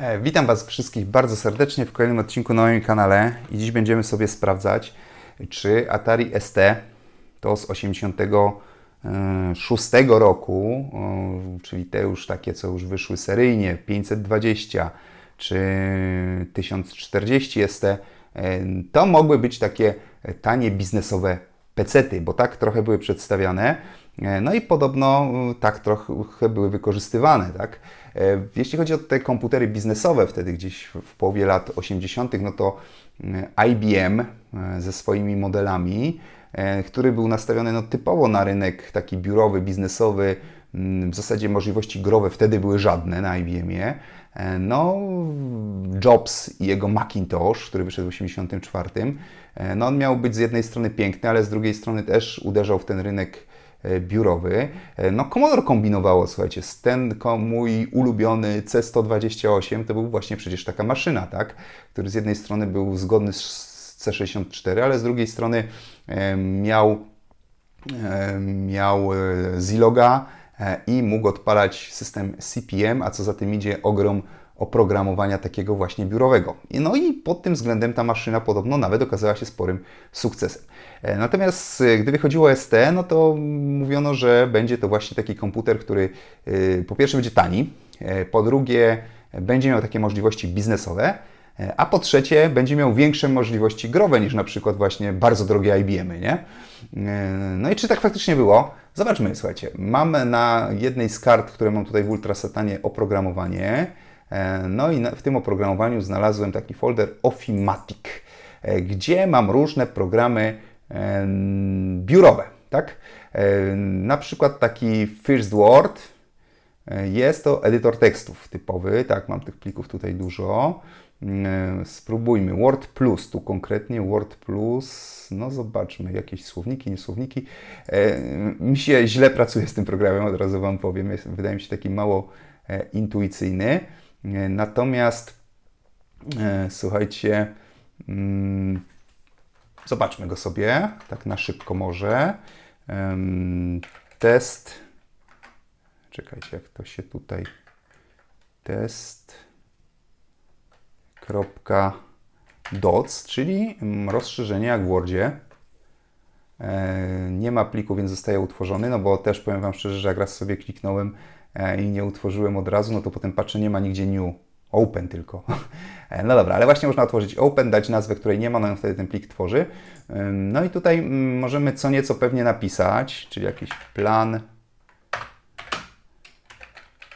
E, Witam Was wszystkich bardzo serdecznie w kolejnym odcinku na moim kanale i dziś będziemy sobie sprawdzać, czy Atari ST to z 86 roku, o, czyli te już takie, co już wyszły seryjnie, 520 czy 1040 ST, e, to mogły być takie tanie biznesowe pecety, bo tak trochę były przedstawiane. E, No i podobno e, tak trochę były wykorzystywane, tak? E, Jeśli chodzi o te komputery biznesowe, wtedy gdzieś w połowie lat 80., no to e, IBM e, ze swoimi modelami, e, który był nastawiony no, typowo na rynek taki biurowy, biznesowy, mm, w zasadzie możliwości growe wtedy były żadne na IBM-ie. No, Jobs i jego Macintosh, który wyszedł w 84, e, no on miał być z jednej strony piękny, ale z drugiej strony też uderzał w ten rynek biurowy. E, No Commodore kombinowało, słuchajcie, ten mój ulubiony C128 to był właśnie przecież taka maszyna, tak? Który z jednej strony był zgodny z C64, ale z drugiej strony e, miał e, miał e, Ziloga e, i mógł odpalać system CPM, a co za tym idzie ogrom oprogramowania takiego właśnie biurowego. No i pod tym względem ta maszyna podobno nawet okazała się sporym sukcesem. E, Natomiast e, gdy wychodziło ST, no to mówiono, że będzie to właśnie taki komputer, który e, po pierwsze będzie tani, po drugie będzie miał takie możliwości biznesowe, a po trzecie będzie miał większe możliwości growe niż na przykład właśnie bardzo drogie IBM-y, nie? No i czy tak faktycznie było? Zobaczmy, słuchajcie. Mam na jednej z kart, które mam tutaj w Ultrasatanie oprogramowanie. E, No i w tym oprogramowaniu znalazłem taki folder Ofimatic, e, gdzie mam różne programy e, biurowe, tak? Na przykład taki First Word, jest to edytor tekstów typowy, tak, mam tych plików tutaj dużo. Spróbujmy. Word Plus, tu konkretnie Word Plus, no zobaczmy, jakieś słowniki, niesłowniki. E, Mi się źle pracuje z tym programem, od razu Wam powiem, jest, wydaje mi się taki mało intuicyjny. E, Natomiast, e, słuchajcie, mm, zobaczmy go sobie, tak na szybko może. Test. Czekajcie, jak to się tutaj. Test. Kropka doc, czyli mm, rozszerzenie jak w Wordzie. E, Nie ma pliku, więc zostaje utworzony, no bo też powiem Wam szczerze, że jak raz sobie kliknąłem i nie utworzyłem od razu, no to potem patrzę, nie ma nigdzie new, open tylko. E, No dobra, ale właśnie można otworzyć open, dać nazwę, której nie ma, no i wtedy ten plik tworzy. No i tutaj mm, możemy co nieco pewnie napisać, czyli jakiś plan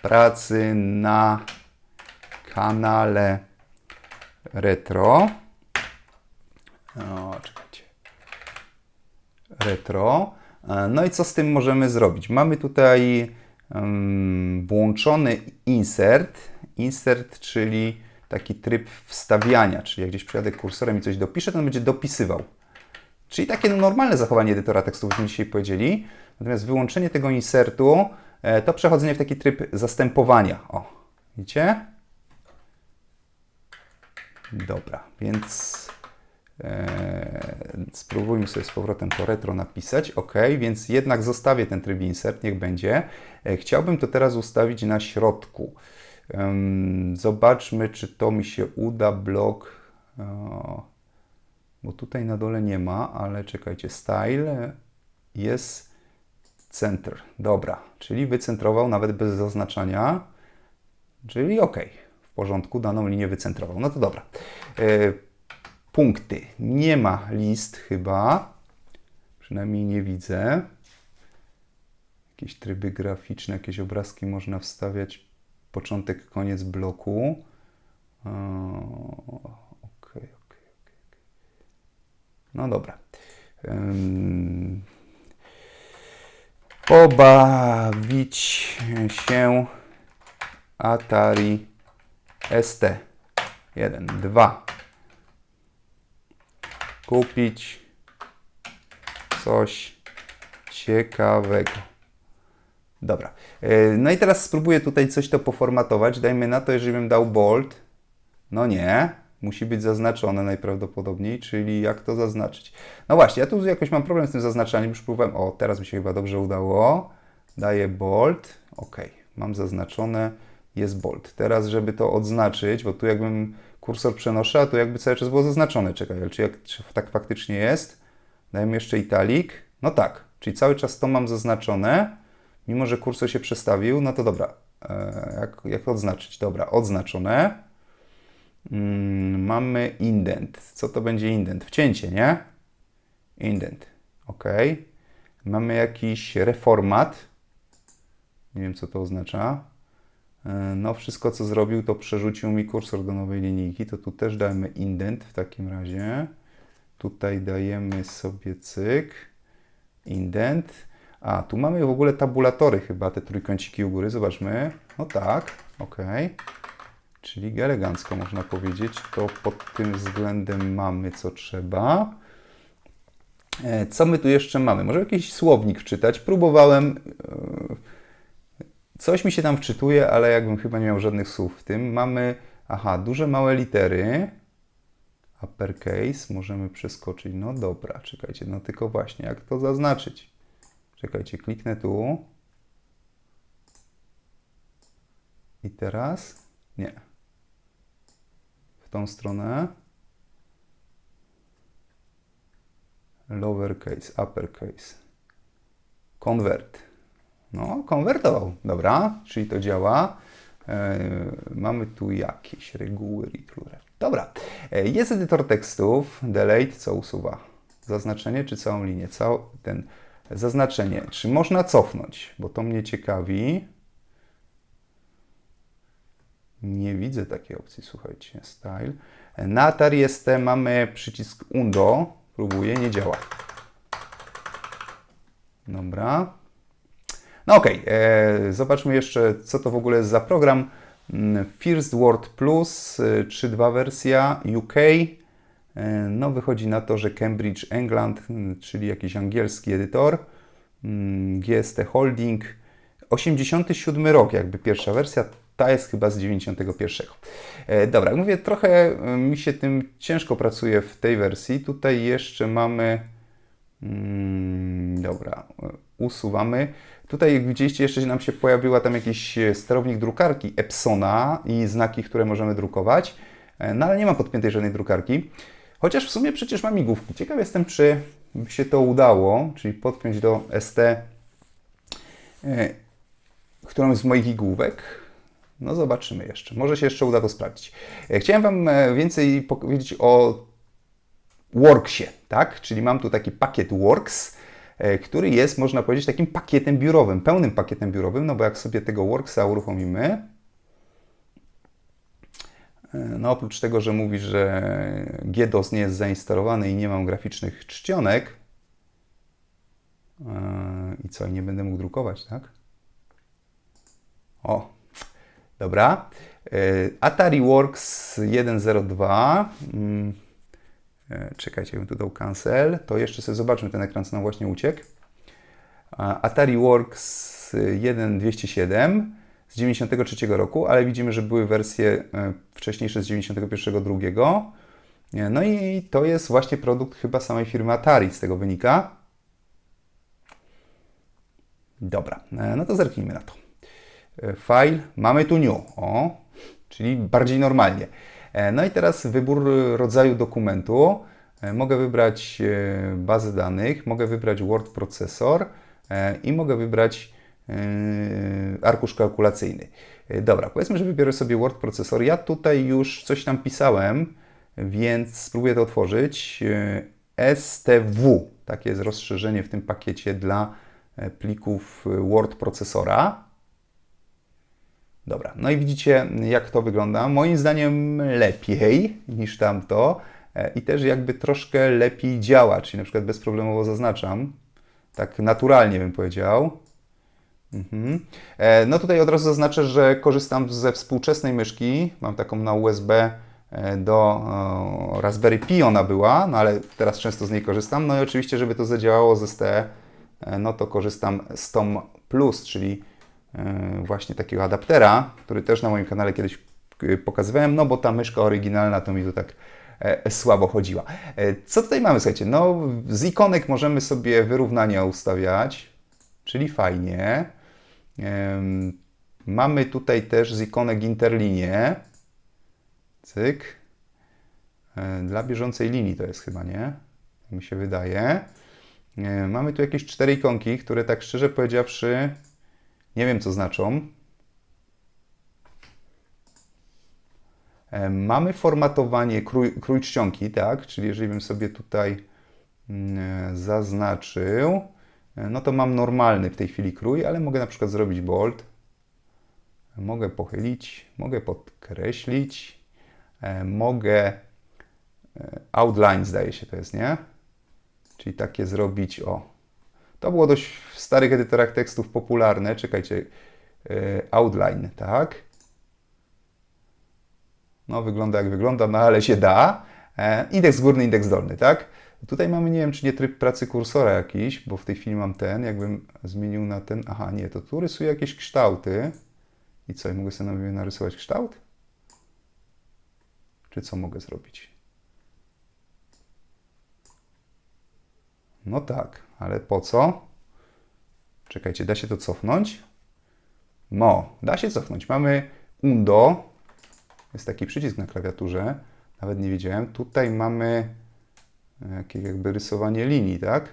pracy na kanale retro. O, czekajcie. Retro. E, No i co z tym możemy zrobić? Mamy tutaj włączony insert. Insert, czyli taki tryb wstawiania, czyli jak gdzieś przyjadę kursorem i coś dopiszę, to on będzie dopisywał. Czyli takie no, normalne zachowanie edytora tekstów, byśmy dzisiaj powiedzieli. Natomiast wyłączenie tego insertu e, to przechodzenie w taki tryb zastępowania. O, widzicie? Dobra, więc e, spróbujmy sobie z powrotem to retro napisać. OK, więc jednak zostawię ten tryb insert, niech będzie. E, chciałbym to teraz ustawić na środku. Zobaczmy, czy to mi się uda. Blok. Bo tutaj na dole nie ma, ale czekajcie, style jest center. Dobra, czyli wycentrował nawet bez zaznaczania, czyli ok, w porządku, daną linię wycentrował. No to dobra. E, punkty. Nie ma list chyba, przynajmniej nie widzę. Jakieś tryby graficzne, jakieś obrazki można wstawiać. Początek, koniec bloku. O, Okej, okej, okej. No dobra. Pobawić się Atari ST. 1, 2. Kupić coś ciekawego. Dobra. Yy, No i teraz spróbuję tutaj coś to poformatować. Dajmy na to, jeżeli bym dał bold. No nie. Musi być zaznaczone najprawdopodobniej, czyli jak to zaznaczyć? No właśnie, ja tu jakoś mam problem z tym zaznaczaniem. Już próbowałem. O, teraz mi się chyba dobrze udało. Daję bold. Ok, mam zaznaczone. Jest bold. Teraz, żeby to odznaczyć, bo tu jakbym kursor przenoszę, tu jakby cały czas było zaznaczone. Czekaj, ale czy, jak, czy tak faktycznie jest? Dajmy jeszcze italik. No tak, czyli cały czas to mam zaznaczone, mimo że kursor się przestawił. No to dobra, e, jak, jak odznaczyć? Dobra, odznaczone. Mm, mamy indent. Co to będzie indent? Wcięcie, nie? Indent. OK. Mamy jakiś reformat. Nie wiem, co to oznacza. E, no, wszystko, co zrobił, to przerzucił mi kursor do nowej linijki. To tu też dajemy indent w takim razie. Tutaj dajemy sobie cyk, indent. A, tu mamy w ogóle tabulatory chyba, te trójkąciki u góry. Zobaczmy. No tak, ok. Czyli elegancko można powiedzieć. To pod tym względem mamy co trzeba. E, co my tu jeszcze mamy? Może jakiś słownik wczytać? Próbowałem. E, coś mi się tam wczytuje, ale jakbym chyba nie miał żadnych słów w tym. Mamy, aha, duże, małe litery. Uppercase możemy przeskoczyć. No dobra, czekajcie, no tylko właśnie, jak to zaznaczyć? Czekajcie, kliknę tu. I teraz? Nie. W tą stronę. lowercase, uppercase, convert. No, konwertował, dobra, czyli to działa. E, mamy tu jakieś reguły read Dobra, e, jest edytor tekstów, delete, co usuwa? Zaznaczenie czy całą linię? Cał, ten zaznaczenie, czy można cofnąć? Bo to mnie ciekawi. Nie widzę takiej opcji, słuchajcie, style. Na Atari ST mamy przycisk undo, Próbuję, nie działa. Dobra. No okej, okay. E, zobaczmy jeszcze, co to w ogóle jest za program. Mm, First Word Plus 3.2 e, wersja UK. E, no wychodzi na to, że Cambridge England, mm, czyli jakiś angielski edytor. Mm, GST Holding. 87 rok, jakby pierwsza wersja. Ta jest chyba z 91. E, dobra, mówię, trochę mi się tym ciężko pracuje w tej wersji. Tutaj jeszcze mamy. Mm, dobra, e, usuwamy. Tutaj, jak widzieliście, jeszcze nam się pojawiła tam jakiś sterownik drukarki Epsona i znaki, które możemy drukować. No ale nie mam podpiętej żadnej drukarki. Chociaż w sumie przecież mam migówki. Ciekaw jestem, czy by się to udało, czyli podpiąć do ST którąś z moich igłówek. No zobaczymy jeszcze. Może się jeszcze uda to sprawdzić. E, chciałem Wam e, więcej powiedzieć o Worksie, tak? Czyli mam tu taki pakiet Works, e, który jest, można powiedzieć, takim pakietem biurowym, pełnym pakietem biurowym, no bo jak sobie tego Worksa uruchomimy, no oprócz tego, że mówi, że GDOS nie jest zainstalowany i nie mam graficznych czcionek, i co, nie będę mógł drukować, tak? O, dobra. E, Atari Works 102. E, czekajcie, bym tu dał cancel. To jeszcze sobie zobaczmy ten ekran, co nam właśnie uciekł. Atari Works 1207 z 93 roku, ale widzimy, że były wersje e, wcześniejsze z 91 drugiego. No i to jest właśnie produkt chyba samej firmy Atari, z tego wynika. Dobra, no to zerknijmy na to. E, file, mamy tu new, o, czyli bardziej normalnie. E, no i teraz wybór rodzaju dokumentu. E, mogę wybrać bazę danych, mogę wybrać Word procesor i mogę wybrać arkusz kalkulacyjny. Dobra, powiedzmy, że wybiorę sobie Word procesor. Ja tutaj już coś tam pisałem, więc spróbuję to otworzyć. STW, takie jest rozszerzenie w tym pakiecie dla plików Word procesora. Dobra, no i widzicie, jak to wygląda. Moim zdaniem lepiej niż tamto e, i też jakby troszkę lepiej działa, czyli na przykład bezproblemowo zaznaczam. Tak naturalnie bym powiedział. Mhm. E, no tutaj od razu zaznaczę, że korzystam ze współczesnej myszki. Mam taką na USB e, do Raspberry Pi ona była, no ale teraz często z niej korzystam. No i oczywiście, żeby to zadziałało z STE, no to korzystam z Tom Plus, czyli właśnie takiego adaptera, który też na moim kanale kiedyś e, pokazywałem, no bo ta myszka oryginalna to mi tu tak e, słabo chodziła. Co tutaj mamy, słuchajcie? No, z ikonek możemy sobie wyrównania ustawiać, czyli fajnie. Mamy tutaj też z ikonek interlinię. Cyk. E, Dla bieżącej linii to jest chyba, nie? Tak mi się wydaje. E, Mamy tu jakieś cztery ikonki, które tak szczerze powiedziawszy nie wiem co znaczą. E, Mamy formatowanie krój, krój czcionki, tak? Czyli jeżeli bym sobie tutaj mm, e, zaznaczył, e, no to mam normalny w tej chwili krój, ale mogę na przykład zrobić bold. Mogę pochylić, mogę podkreślić, mogę outline zdaje się to jest, nie? Czyli takie zrobić, o. To było dość w starych edytorach tekstów popularne. Czekajcie, e, outline, tak? No, wygląda jak wygląda, no ale się da. E, indeks górny, indeks dolny, tak? Tutaj mamy, nie wiem, czy nie tryb pracy kursora jakiś, bo w tej chwili mam ten, jakbym zmienił na ten, aha, nie, to tu rysuję jakieś kształty. I co, mogę sobie na- narysować kształt? Czy co mogę zrobić? No tak, ale po co? Czekajcie, da się to cofnąć? No, da się cofnąć. Mamy undo, jest taki przycisk na klawiaturze, nawet nie wiedziałem. Tutaj mamy jakieś jakby rysowanie linii, tak?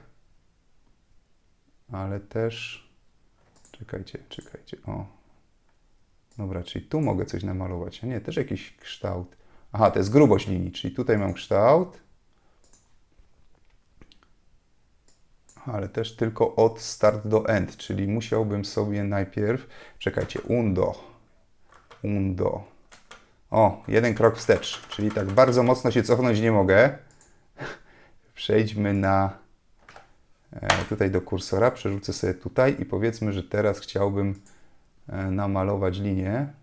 Ale też, czekajcie, czekajcie, o. Dobra, czyli tu mogę coś namalować, a nie, też jakiś kształt. Aha, to jest grubość linii, czyli tutaj mam kształt, ale też tylko od start do end, czyli musiałbym sobie najpierw, czekajcie, undo, undo. O, jeden krok wstecz, czyli tak bardzo mocno się cofnąć nie mogę. Przejdźmy na e, tutaj do kursora, przerzucę sobie tutaj i powiedzmy, że teraz chciałbym e, namalować linię.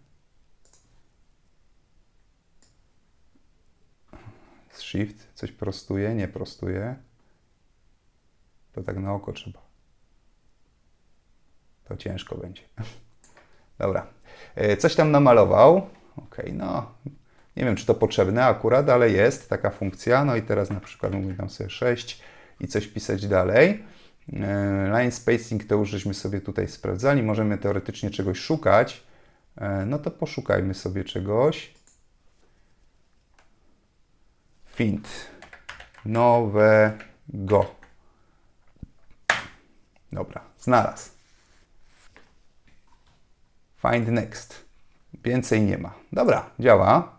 Shift, coś prostuje, nie prostuje. To tak na oko trzeba. To ciężko będzie. Dobra. E, Coś tam namalował. Ok, no. Nie wiem, czy to potrzebne akurat, ale jest taka funkcja. No i teraz na przykład mógłbym tam sobie 6 i coś pisać dalej. E, Line spacing to już żeśmy sobie tutaj sprawdzali. Możemy teoretycznie czegoś szukać. E, No to poszukajmy sobie czegoś. Fint. Nowego. Dobra, znalazł. Find next. Więcej nie ma. Dobra, działa.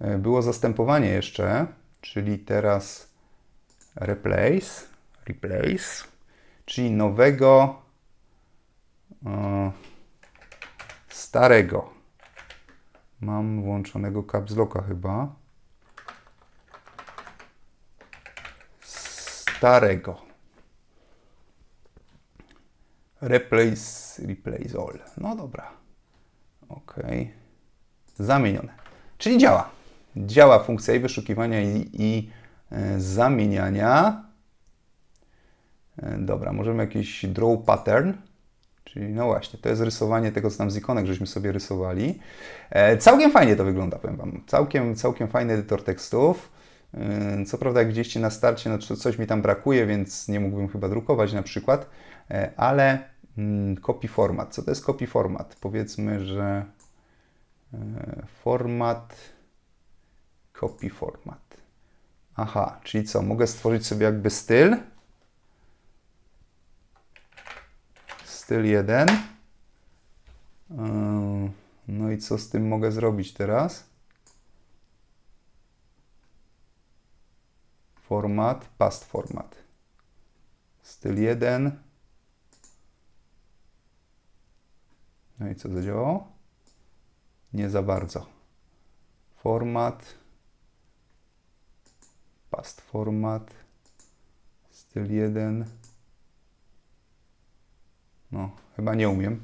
E, Było zastępowanie jeszcze, czyli teraz replace, replace, czyli nowego, e, starego. Mam włączonego caps locka chyba. Starego. Replace, replace all. No dobra. Ok. Zamienione. Czyli działa. Działa funkcja i wyszukiwania i, i e, zamieniania. E, dobra, możemy jakiś draw pattern. Czyli no właśnie, to jest rysowanie tego, co tam z ikonek żeśmy sobie rysowali. E, całkiem fajnie to wygląda, powiem Wam. Całkiem, całkiem fajny edytor tekstów. E, co prawda, jak widzieliście na starcie, no, co- coś mi tam brakuje, więc nie mógłbym chyba drukować na przykład, e, ale copy format. Co to jest copy format? Powiedzmy, że e, format, copy format. Aha, czyli co? Mogę stworzyć sobie jakby styl. Styl 1. No i co z tym mogę zrobić teraz? Format, past format. Styl 1. No i co zadziałało? Nie za bardzo. Format. Past format. Styl 1. No, chyba nie umiem.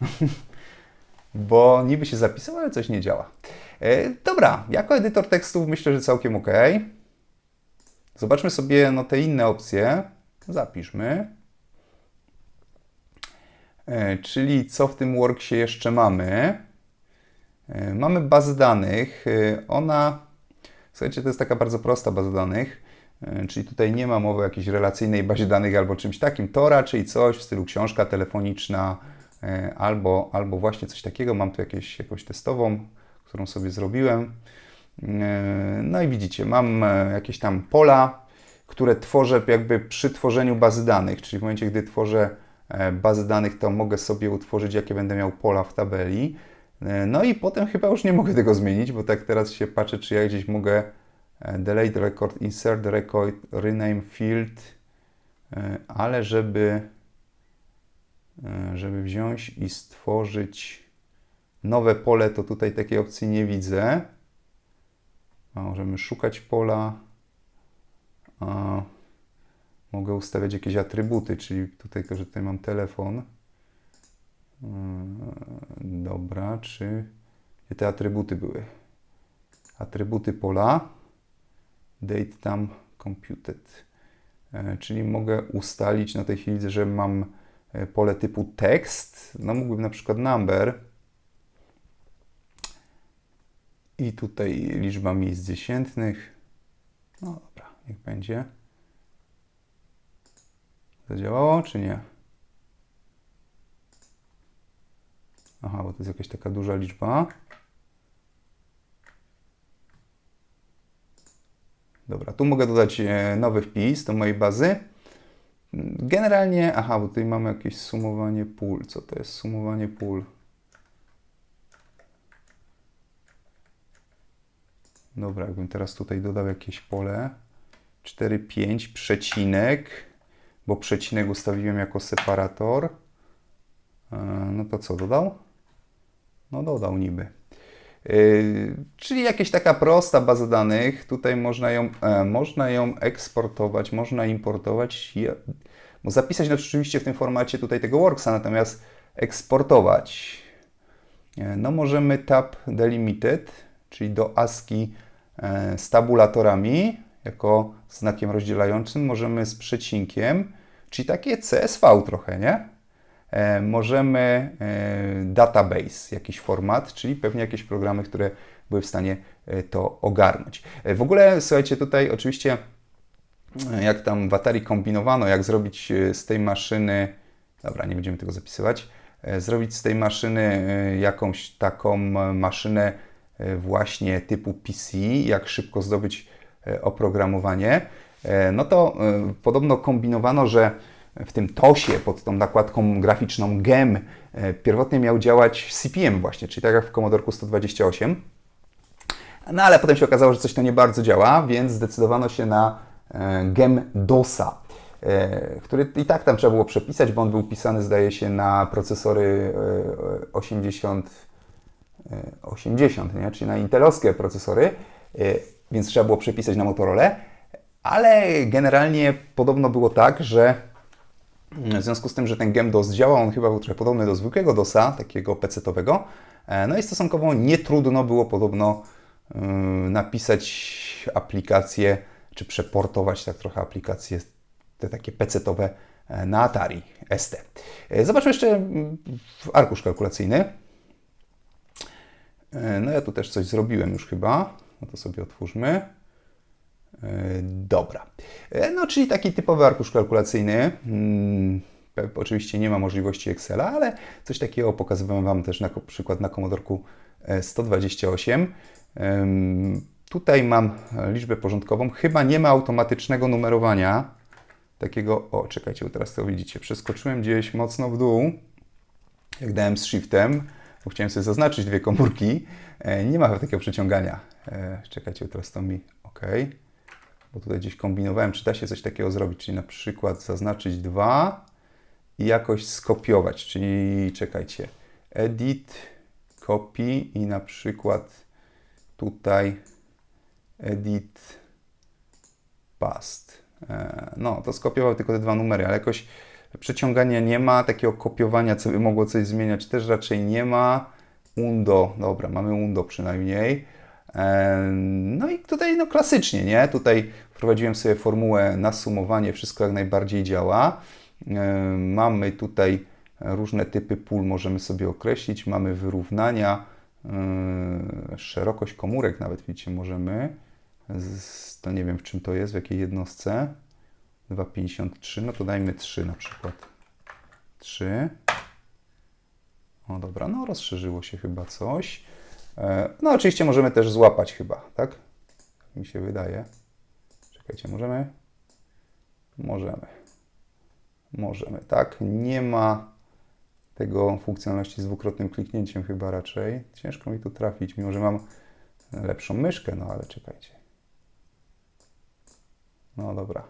Bo niby się zapisał, ale coś nie działa. E, dobra, jako edytor tekstów myślę, że całkiem ok. Zobaczmy sobie no, te inne opcje. Zapiszmy. E, czyli co w tym worksie jeszcze mamy? E, Mamy bazę danych. E, Ona, słuchajcie, to jest taka bardzo prosta baza danych. Czyli tutaj nie ma mowy o jakiejś relacyjnej bazie danych albo czymś takim. To raczej coś w stylu książka telefoniczna, albo, albo właśnie coś takiego. Mam tu jakieś, jakąś testową, którą sobie zrobiłem. No i widzicie, mam jakieś tam pola, które tworzę jakby przy tworzeniu bazy danych, czyli w momencie, gdy tworzę e, bazę danych, to mogę sobie utworzyć, jakie będę miał pola w tabeli. E, No i potem chyba już nie mogę tego zmienić, bo tak teraz się patrzę, czy ja gdzieś mogę e, delete record, insert record, rename field, ale żeby, żeby wziąć i stworzyć nowe pole, to tutaj takiej opcji nie widzę. Możemy szukać pola. Mogę ustawiać jakieś atrybuty, czyli tutaj, że tutaj mam telefon. Yy, Dobra, czy gdzie te atrybuty były? Atrybuty pola. Date tam computed. E, Czyli mogę ustalić na tej chwili, że mam e, pole typu tekst. No mógłbym na przykład number. I tutaj liczba miejsc dziesiętnych. No dobra, niech będzie. Zadziałało czy nie? Aha, bo to jest jakaś taka duża liczba. Dobra, tu mogę dodać e, nowy wpis do mojej bazy. Generalnie, aha, bo tutaj mamy jakieś sumowanie pól. Co to jest sumowanie pól? Dobra, jakbym teraz tutaj dodał jakieś pole 4, 5, przecinek, bo przecinek ustawiłem jako separator. E, No to co dodał? No dodał niby. Yy, czyli jakaś taka prosta baza danych. Tutaj można ją, e, można ją eksportować, można importować. Zapisać no, rzeczywiście w tym formacie tutaj tego Worksa, natomiast eksportować. E, No możemy tab delimited, czyli do ASCII e, z tabulatorami, jako znakiem rozdzielającym, możemy z przecinkiem, czyli takie CSV trochę, nie? E, możemy e, database, jakiś format, czyli pewnie jakieś programy, które były w stanie e, to ogarnąć. E, W ogóle, słuchajcie, tutaj oczywiście e, jak tam w Atari kombinowano, jak zrobić z tej maszyny, dobra, nie będziemy tego zapisywać, zrobić z tej maszyny jakąś taką maszynę właśnie typu PC, jak szybko zdobyć oprogramowanie, no to e, podobno kombinowano, że w tym TOSie pod tą nakładką graficzną GEM e, pierwotnie miał działać CPM właśnie, czyli tak jak w Commodore 128. No ale potem się okazało, że coś to nie bardzo działa, więc zdecydowano się na e, GEM DOSa, e, który i tak tam trzeba było przepisać, bo on był pisany zdaje się na procesory e, 80, e, 80 nie? czyli na intelowskie procesory, e, więc trzeba było przepisać na Motorola, ale generalnie podobno było tak, że w związku z tym, że ten GEM-DOS działa, on chyba był trochę podobny do zwykłego DOSa, takiego PC-owego. E, No i stosunkowo nietrudno było podobno yy, napisać aplikację, czy przeportować tak trochę aplikacje te takie PC-owe e, na Atari ST. E, Zobaczmy jeszcze mm, arkusz kalkulacyjny. No ja tu też coś zrobiłem już chyba. No to sobie otwórzmy. E, Dobra. E, No, czyli taki typowy arkusz kalkulacyjny. Mm, pe- Oczywiście nie ma możliwości Excela, ale coś takiego pokazywałem Wam też na przykład na Commodorku e, 128. Em, Tutaj mam liczbę porządkową. Chyba nie ma automatycznego numerowania. Takiego, o czekajcie, teraz to widzicie. Przeskoczyłem gdzieś mocno w dół, jak dałem z shiftem, bo chciałem sobie zaznaczyć dwie komórki. E, Nie ma takiego przeciągania. E, Czekajcie, teraz to mi, ok bo tutaj gdzieś kombinowałem, czy da się coś takiego zrobić, czyli na przykład zaznaczyć dwa i jakoś skopiować, czyli czekajcie, edit, copy i na przykład tutaj edit, past. E, No, to skopiował tylko te dwa numery, ale jakoś przeciągania nie ma, takiego kopiowania, co by mogło coś zmieniać, też raczej nie ma. Undo, dobra, mamy undo przynajmniej. No i tutaj no klasycznie, nie? Tutaj wprowadziłem sobie formułę na sumowanie, wszystko jak najbardziej działa. Mamy tutaj różne typy pól, możemy sobie określić. Mamy wyrównania, szerokość komórek nawet, widzicie, możemy. To nie wiem w czym to jest, w jakiej jednostce. 2,53, no to dajmy 3 na przykład. 3. O dobra, no rozszerzyło się chyba coś. E, No oczywiście możemy też złapać chyba, tak? Mi się wydaje. Czekajcie, możemy? Możemy. Możemy, tak. Nie ma tego funkcjonalności z dwukrotnym kliknięciem chyba raczej. Ciężko mi tu trafić, mimo że mam lepszą myszkę, no ale czekajcie. No dobra,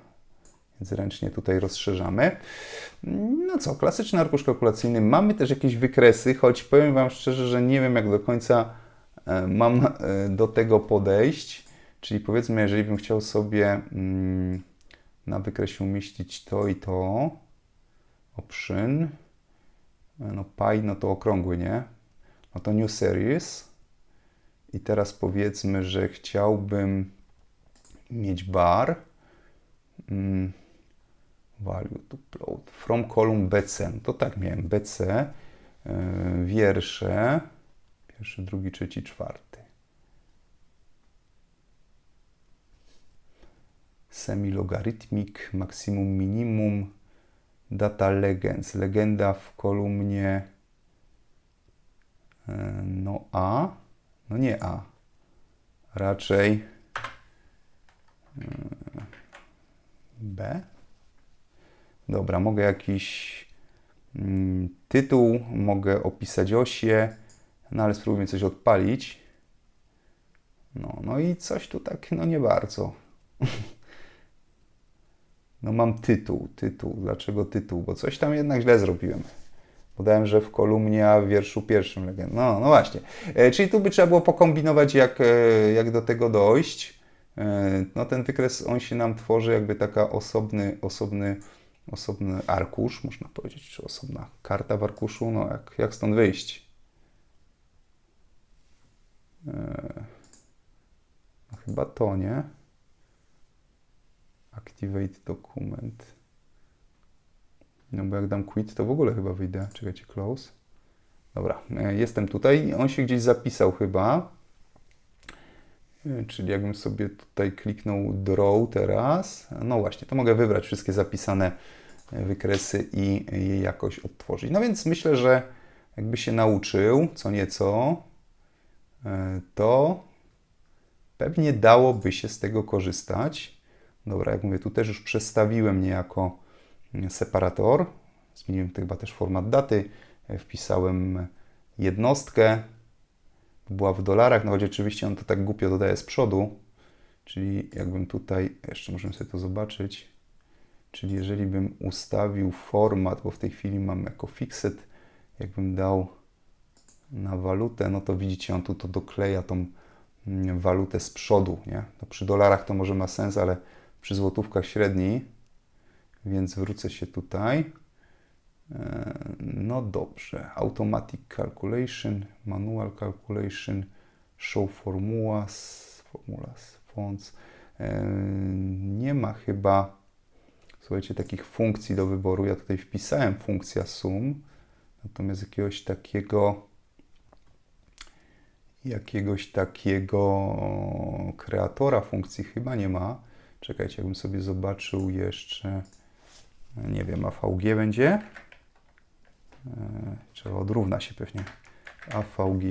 więc ręcznie tutaj rozszerzamy. No co, klasyczny arkusz kalkulacyjny. Mamy też jakieś wykresy, choć powiem Wam szczerze, że nie wiem jak do końca mam e, do tego podejść. Czyli powiedzmy, jeżeli bym chciał sobie mm, na wykresie umieścić to i to, option, no pi, no to okrągły, nie? No to new series. I teraz powiedzmy, że chciałbym mieć bar. Mm, value to plot from column BC. No to tak miałem BC, wiersze, pierwszy, drugi, trzeci, czwarty. Semi-logarithmic, maksimum, minimum, data legends, legenda w kolumnie yy, no A, no nie A, raczej yy, B. Dobra, mogę jakiś mm, tytuł, mogę opisać osie, no ale spróbujmy coś odpalić. No, no i coś tu tak, no nie bardzo. No mam tytuł, tytuł. Dlaczego tytuł? Bo coś tam jednak źle zrobiłem. Podałem, że w kolumnie, a w wierszu pierwszym legend. No, no właśnie. E, czyli tu by trzeba było pokombinować, jak, e, jak do tego dojść. E, no ten wykres, on się nam tworzy jakby taka osobny, osobny, osobny arkusz, można powiedzieć, czy osobna karta w arkuszu. No jak, jak stąd wyjść? E, no chyba to, nie? Activate document. No bo jak dam quit, to w ogóle chyba wyjdę. Czekajcie, close. Dobra, e, jestem tutaj. On się gdzieś zapisał chyba. E, Czyli jakbym sobie tutaj kliknął draw teraz, no właśnie, to mogę wybrać wszystkie zapisane wykresy i je jakoś odtworzyć. No więc myślę, że jakby się nauczył co nieco, to pewnie dałoby się z tego korzystać. Dobra, jak mówię, tu też już przestawiłem niejako separator. Zmieniłem chyba też format daty. Wpisałem jednostkę. Była w dolarach, no choć oczywiście on to tak głupio dodaje z przodu. Czyli jakbym tutaj, jeszcze możemy sobie to zobaczyć. Czyli jeżeli bym ustawił format, bo w tej chwili mam jako fixed, jakbym dał na walutę, no to widzicie, on tu to dokleja tą walutę z przodu, nie? No przy dolarach to może ma sens, ale przy złotówkach średni, więc wrócę się tutaj. No dobrze, automatic calculation, manual calculation, show formulas, formulas, fonts. Nie ma chyba, słuchajcie, takich funkcji do wyboru. Ja tutaj wpisałem funkcja sum, natomiast jakiegoś takiego jakiegoś takiego kreatora funkcji chyba nie ma. Czekajcie, jakbym sobie zobaczył jeszcze, nie wiem, AVG będzie. Trzeba odrówna się pewnie. AVG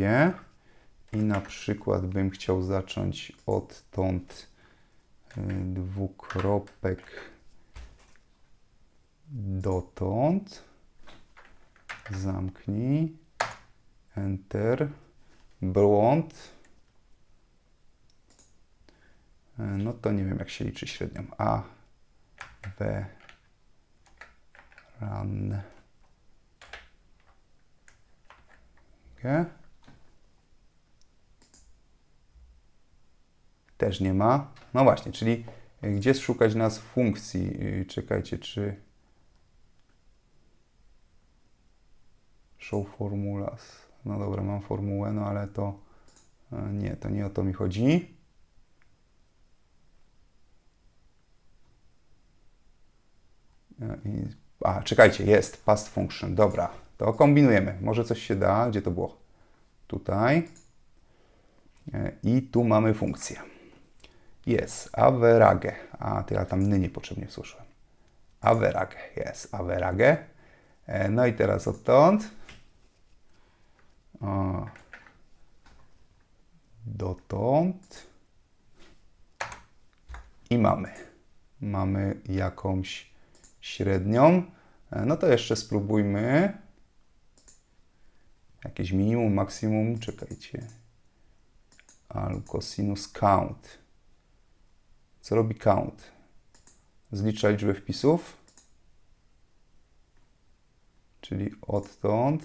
i na przykład bym chciał zacząć odtąd dwukropek dotąd. Zamknij. Enter. Błąd. No to nie wiem, jak się liczy średnią. A, W, ran, G. Też nie ma. No właśnie, czyli gdzie szukać nas funkcji? Czekajcie, czy show formulas. No dobra, mam formułę, no ale to nie, to nie o to mi chodzi. I, a, czekajcie, jest past function. Dobra, to kombinujemy. Może coś się da. Gdzie to było? Tutaj. I tu mamy funkcję. Jest average. A, to ja tam ny niepotrzebnie wsłuchałem. Average. Jest average. No i teraz odtąd O. Dotąd. I mamy. Mamy jakąś średnią. E, No to jeszcze spróbujmy. Jakieś minimum, maksimum. Czekajcie. Albo cosinus count. Co robi count? Zlicza liczbę wpisów. Czyli odtąd.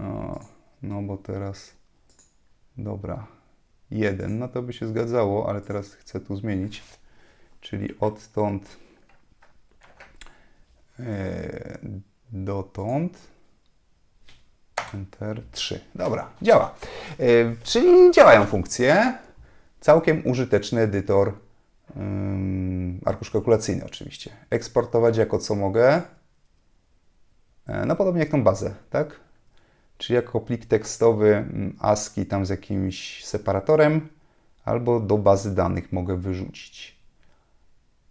O, no bo teraz. Dobra. Jeden. No to by się zgadzało, ale teraz chcę tu zmienić. Czyli odtąd e, dotąd. Enter 3. Dobra, działa. E, czyli działają funkcje. Całkiem użyteczny edytor. ym, arkusz kalkulacyjny oczywiście. Eksportować jako co mogę. E, No podobnie jak tą bazę, tak? Czy jako plik tekstowy mm, ASCII tam z jakimś separatorem, albo do bazy danych mogę wyrzucić.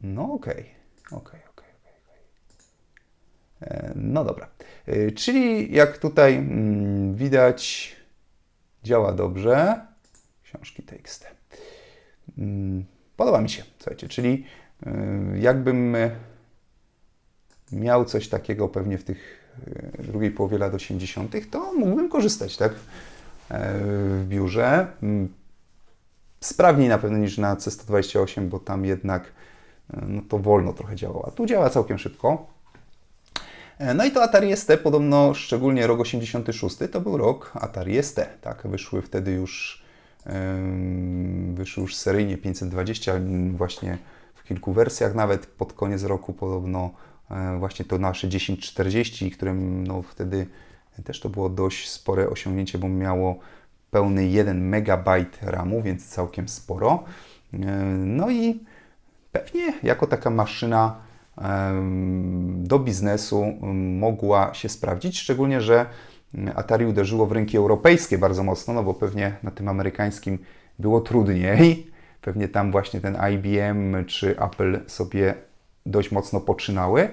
No okej, okej, okej, okej. E, No dobra. E, Czyli jak tutaj mm, widać, działa dobrze. Książki TXT. Mm, Podoba mi się, słuchajcie, czyli y, jakbym miał coś takiego pewnie w tych drugiej połowie lat 80., to mógłbym korzystać, tak? E, W biurze. Mm, Sprawniej na pewno niż na C128, bo tam jednak y, no to wolno trochę działało. A tu działa całkiem szybko. E, No i to Atari ST, podobno szczególnie rok 86 to był rok Atari ST, tak? Wyszły wtedy już, wyszły już seryjnie 520, m, właśnie w kilku wersjach nawet pod koniec roku podobno e, właśnie to nasze 1040, którym no wtedy też to było dość spore osiągnięcie, bo miało pełny 1 MB RAMu, więc całkiem sporo. E, No i pewnie jako taka maszyna do biznesu mogła się sprawdzić, szczególnie, że Atari uderzyło w rynki europejskie bardzo mocno, no bo pewnie na tym amerykańskim było trudniej. Pewnie tam właśnie ten IBM czy Apple sobie dość mocno poczynały.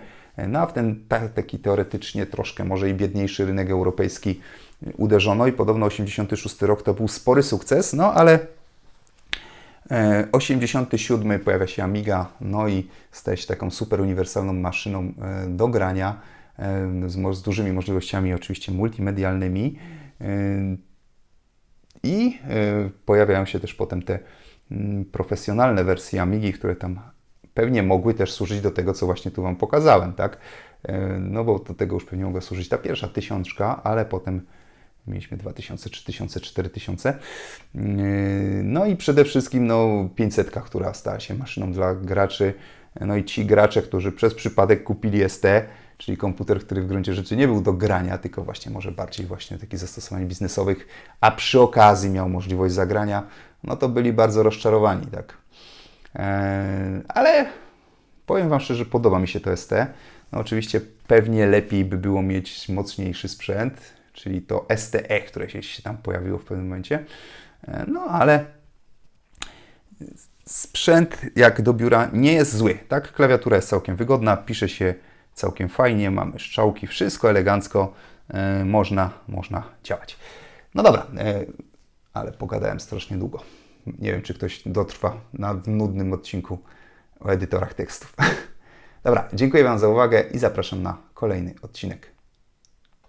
No a w ten ta- taki teoretycznie troszkę może i biedniejszy rynek europejski uderzono i podobno 86 rok to był spory sukces, no ale E, 87 pojawia się Amiga, no i staje się taką super uniwersalną maszyną e, do grania e, z, z dużymi możliwościami, oczywiście multimedialnymi. E, I e, pojawiają się też potem te mm, profesjonalne wersje Amigi, które tam pewnie mogły też służyć do tego, co właśnie tu Wam pokazałem, tak? E, No bo do tego już pewnie mogła służyć ta pierwsza tysiączka, ale potem Mieliśmy 2000, 3000, 4000. Yy, No i przede wszystkim no, 500, która stała się maszyną dla graczy. No i ci gracze, którzy przez przypadek kupili ST, czyli komputer, który w gruncie rzeczy nie był do grania, tylko właśnie może bardziej właśnie takich zastosowań biznesowych, a przy okazji miał możliwość zagrania, no to byli bardzo rozczarowani, tak. Eee, Ale powiem Wam szczerze, podoba mi się to ST. No oczywiście pewnie lepiej by było mieć mocniejszy sprzęt, czyli to STE, które się, tam pojawiło w pewnym momencie. E, No ale sprzęt jak do biura nie jest zły, tak? Klawiatura jest całkiem wygodna, pisze się całkiem fajnie, mamy strzałki, wszystko elegancko, e, można, można działać. No dobra, e, ale pogadałem strasznie długo. Nie wiem, czy ktoś dotrwa na nudnym odcinku o edytorach tekstów. Dobra, dziękuję Wam za uwagę i zapraszam na kolejny odcinek.